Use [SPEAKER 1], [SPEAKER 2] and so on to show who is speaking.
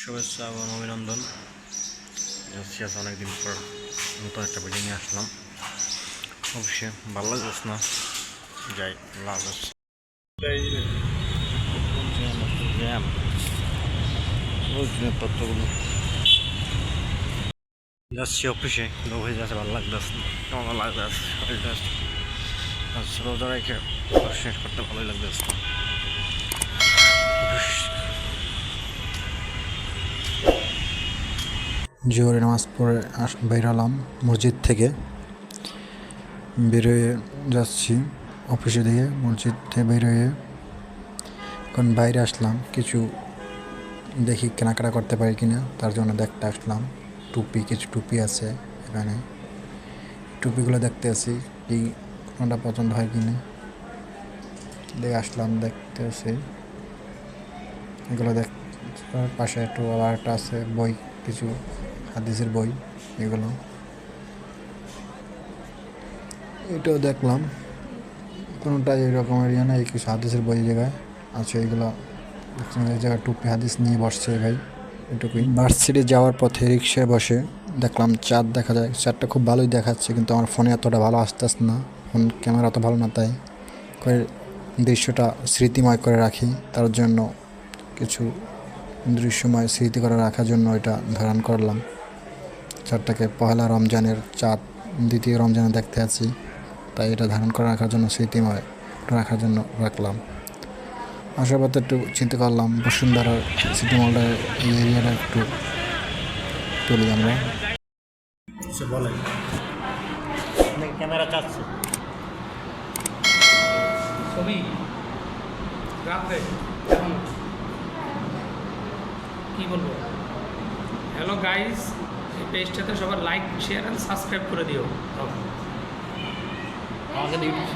[SPEAKER 1] শুভেচ্ছা এবং অভিনন্দন। আজ অনেকদিন পর নতুন একটা ভিডিও নিয়ে আসলাম। অবশ্যই ভালো লাগছে না, যাই, লাভ আছে। যাচ্ছি অফিসে, লোক হয়ে যাচ্ছে, ভালো লাগতেছে কেমন লাগতেছে শরীরটা আচ্ছা রোজা রেখে শেষ করতে ভালোই লাগতেছে না অফিস
[SPEAKER 2] জোহরের নামাজ পড়ে বেরোলাম মসজিদ থেকে। বেরোয়ে যাচ্ছি অফিসে দিয়ে মসজিদ থেকে বেরোয়ে এখন বাইরে আসলাম। কিছু দেখি কেনাকাটা করতে পারি কিনা, তার জন্য দেখতে আসলাম। টুপি, কিছু টুপি আছে এখানে। টুপিগুলো দেখতে আসি, কি কোনটা পছন্দ হয় কিনা। দেখে আসলাম দেখতে আসি। এগুলো দেখ, পাশে একটু আবার একটা আছে, বই, কিছু হাদিসের বই, এগুলো। এটাও দেখলাম। কোনোটা এরকমের ইয়ে এই কিছু হাদিসের বই জায়গায় আছে, এগুলো এই জায়গায় টুপি হাদিস নিয়ে বসছে ভাই। এটুকুই। ভার্সিটি যাওয়ার পথে রিক্সায় বসে দেখলাম, চাঁদ দেখা যায়। চাঁদটা খুব ভালোই দেখাচ্ছে, কিন্তু আমার ফোনে এতটা ভালো আসতে আসতে না। ফোন, ক্যামেরা অত ভালো না, তাই করে দৃশ্যটা স্মৃতিময় করে রাখি। তার জন্য কিছু দৃশ্যময় স্মৃতি করে রাখার জন্য এটা ধারণ করলাম। চাঁদটাকে পহেলা রমজানের চাঁদ দ্বিতীয় রমজানে দেখতে আছি। তাই এটা ধারণ করে রাখার জন্য স্মৃতিময় রাখার জন্য রাখলাম। আসার পথে একটু চিন্তা করলাম বসুন্ধরার সিটি মলটা এই এরিয়াটা একটু তুলি আমরা।
[SPEAKER 1] সে বলে ক্যামেরা চাচ্ছে।
[SPEAKER 3] ছবি। রাত্রে কি বলব? হ্যালো গাইস পেজটাতে সবার লাইক শেয়ার অ্যান্ড সাবস্ক্রাইব করে দিও।
[SPEAKER 1] আমাদের ইউটিউব